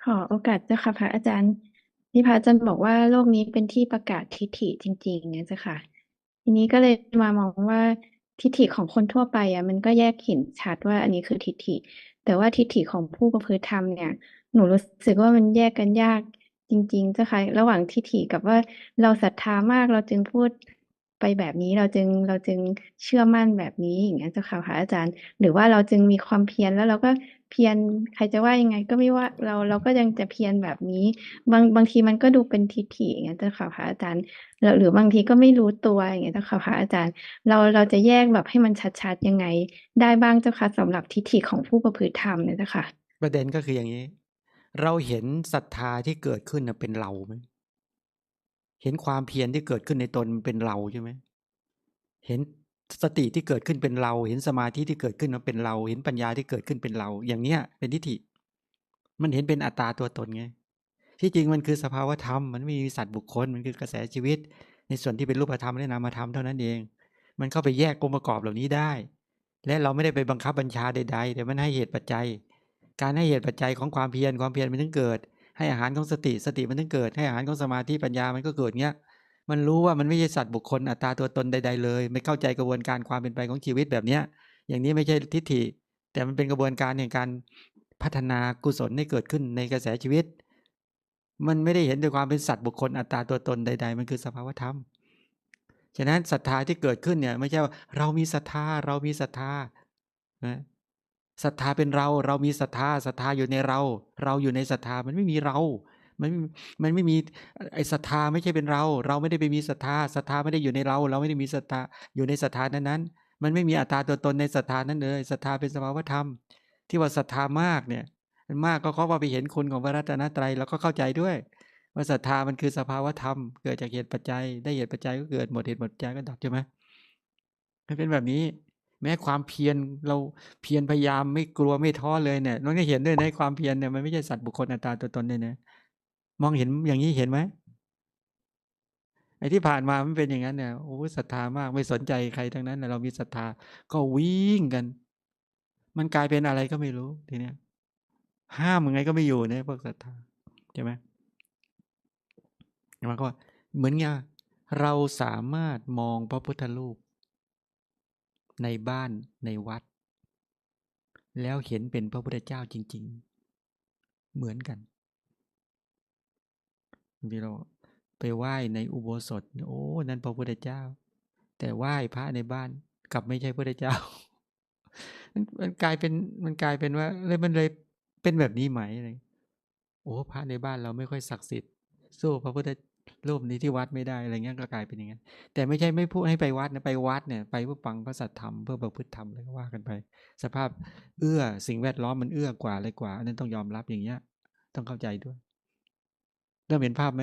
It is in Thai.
ขอโอกาสเจ้าค่ะพระอาจารย์ที่พระอาจารย์บอกว่าโลกนี้เป็นที่ประกาศทิฏฐิจริงๆนะเจ้าค่ะ ทีนี้ก็เลยมามองว่าทิฏฐิของคนทั่วไปอะ มันก็แยกเห็นชัดว่าอันนี้คือทิฏฐิ แต่ว่าทิฏฐิของผู้ประพฤติธรรมเนี่ย หนูรู้สึกว่ามันแยกกันยากจริง ๆ เจ้าค่ะ ระหว่างทิฏฐิกับว่าเราศรัทธามากเราจึงพูด ไปแบบนี้เราจึงเราจึงเชื่อมั่นแบบนี้อย่างเงี้เจ้าค่ะพระอาจารย์ หรือว่าเราจึงมีความเพียรแล้วเราก็เพียรใครจะว่ายังไง ก็ไม่ว่าเราเราก็ยังจะเพียรแบบนี้ บางบางทีมันก็ดูเป็นทิฏฐิอย่างเงี้เจ้าค่ะพระอาจารย์แล้วหรือบางทีก็ไม่รู้ตัวอย่างเงี้ยเจ้าค่ะพระอาจารย์ เราเราจะแยกแบบให้มันชัดๆยังไง ได้บ้างเจ้าค่ะสำหรับทิฏฐิของผู้ประพฤติธรรมเนี่ยเจ้าค่ะ ประเด็นก็คืออย่างนี้ เราเห็นศรัทธาที่เกิดขึ้นเป็นเราไหม เห็นความเพียรที่เกิดขึ้นในตนเป็นเราใช่ไหมเห็นสติที่เกิดขึ้นเป็นเรา เห็นสมาธิที่เกิดขึ้นมันเป็นเรา เห็นปัญญาที่เกิดขึ้นเป็นเรา อย่างเนี้ย เป็นทิฏฐิ มันเห็นเป็นอัตตาตัวตนไง ที่จริงมันคือสภาวธรรม มันไม่มีสัตว์บุคคล มันคือกระแสชีวิต ในส่วนที่เป็นรูปธรรมและนามธรรมเท่านั้นเอง มันเข้าไปแยกองค์ประกอบเหล่านี้ได้ และเราไม่ได้ไปบังคับบัญชาใดๆ แต่มันให้เหตุปัจจัย การให้เหตุปัจจัยของความเพียร ความเพียรมันถึงเกิด ให้อาหารของสติสติมันถึงเกิด ให้อาหารของสมาธิปัญญามันก็เกิดเงี้ยมันรู้ว่ามันไม่ใช่สัตว์บุคคลอัตตาตัวตนใด ๆ เลย ไม่เข้าใจกระบวนการความเป็นไปของชีวิตแบบเนี้ยอย่างนี้ไม่ใช่ทิฏฐิ แต่มันเป็นกระบวนการแห่งการพัฒนากุศลให้เกิดขึ้นในกระแสชีวิต มันไม่ได้เห็นด้วยความเป็นสัตว์บุคคลอัตตาตัวตนใด ๆ มันคือสภาวธรรมฉะนั้นศรัทธาที่เกิดขึ้นเนี่ยไม่ใช่ว่าเรามีศรัทธาเรามีศรัทธานะ ศรัทธาเป็นเรา เรามีศรัทธาศรัทธาอยู่ในเรา เราอยู่ในศรัทธามันไม่มีเรา มันมันไม่มีไอศรัทธาไม่ใช่เป็นเรา เราไม่ได้ไปมีศรัทธาศรัทธาไม่ได้อยู่ในเรา เราไม่ได้มีศรัทธาอยู่ในศรัทธานั้นนั้นมันไม่มีอัตตาตัวตนในศรัทธานั้นเลยศรัทธาเป็นสภาวธรรม ที่ว่าศรัทธามากเนี่ยมันมากก็เพราะว่าไปเห็นคุณของพระรัตนตรัยแล้วก็เข้าใจด้วยว่าศรัทธามันคือสภาวธรรม เกิดจากเหตุปัจจัย ได้เหตุปัจจัยก็เกิดหมดเหตุหมดปัจก็ดับใช่ไหมมันเป็นแบบนี้ แม้ความเพียรเราเพียรพยายามไม่กลัวไม่ท้อเลยเนี่ยน้องก็เห็นด้วยในความเพียรเนี่ยมันไม่ใช่สัตว์บุคคลอัตตาตัวตนเนี่ยนะมองเห็นอย่างนี้เห็นไหมไอ้ที่ผ่านมามันเป็นอย่างนั้นเนี่ยโอ้ศรัทธามากไม่สนใจใครทั้งนั้นเรามีศรัทธาก็วิ่งกัน มันกลายเป็นอะไรก็ไม่รู้ทีเนี้ยห้ามยังไงก็ไม่อยู่เนี่ยพวกศรัทธาใช่ไหมมันก็เหมือนไงเราสามารถมองพระพุทธรูป ในบ้านในวัด แล้วเห็นเป็นพระพุทธเจ้าจริง ๆ เหมือนกันบางทีเราไปไหว้ในอุโบสถโอ้นั่นพระพุทธเจ้า แต่ไหว้พระในบ้านกลับไม่ใช่พระพุทธเจ้า มันกลายเป็นมันกลายเป็นว่าเลยมันเลยเป็นแบบนี้ไหมอะไรโอ้พระในบ้านเราไม่ค่อยศักดิ์สิทธิ์สู้พระพุทธ รูปนี้ที่วัดไม่ได้อะไรเงี้ยก็กลายเป็นอย่างนั้นแต่ไม่ใช่ไม่พูดให้ไปวัดนะไปวัดเนี่ยไปเพื่อฟังพระสัทธรรมเพื่อประพฤติธรรมอะไรก็ว่ากันไป สภาพเอื้อสิ่งแวดล้อมมันเอื้อกว่าอะไรกว่าอันนั้นต้องยอมรับอย่างเงี้ย ต้องเข้าใจด้วยเริ่มเห็นภาพไหม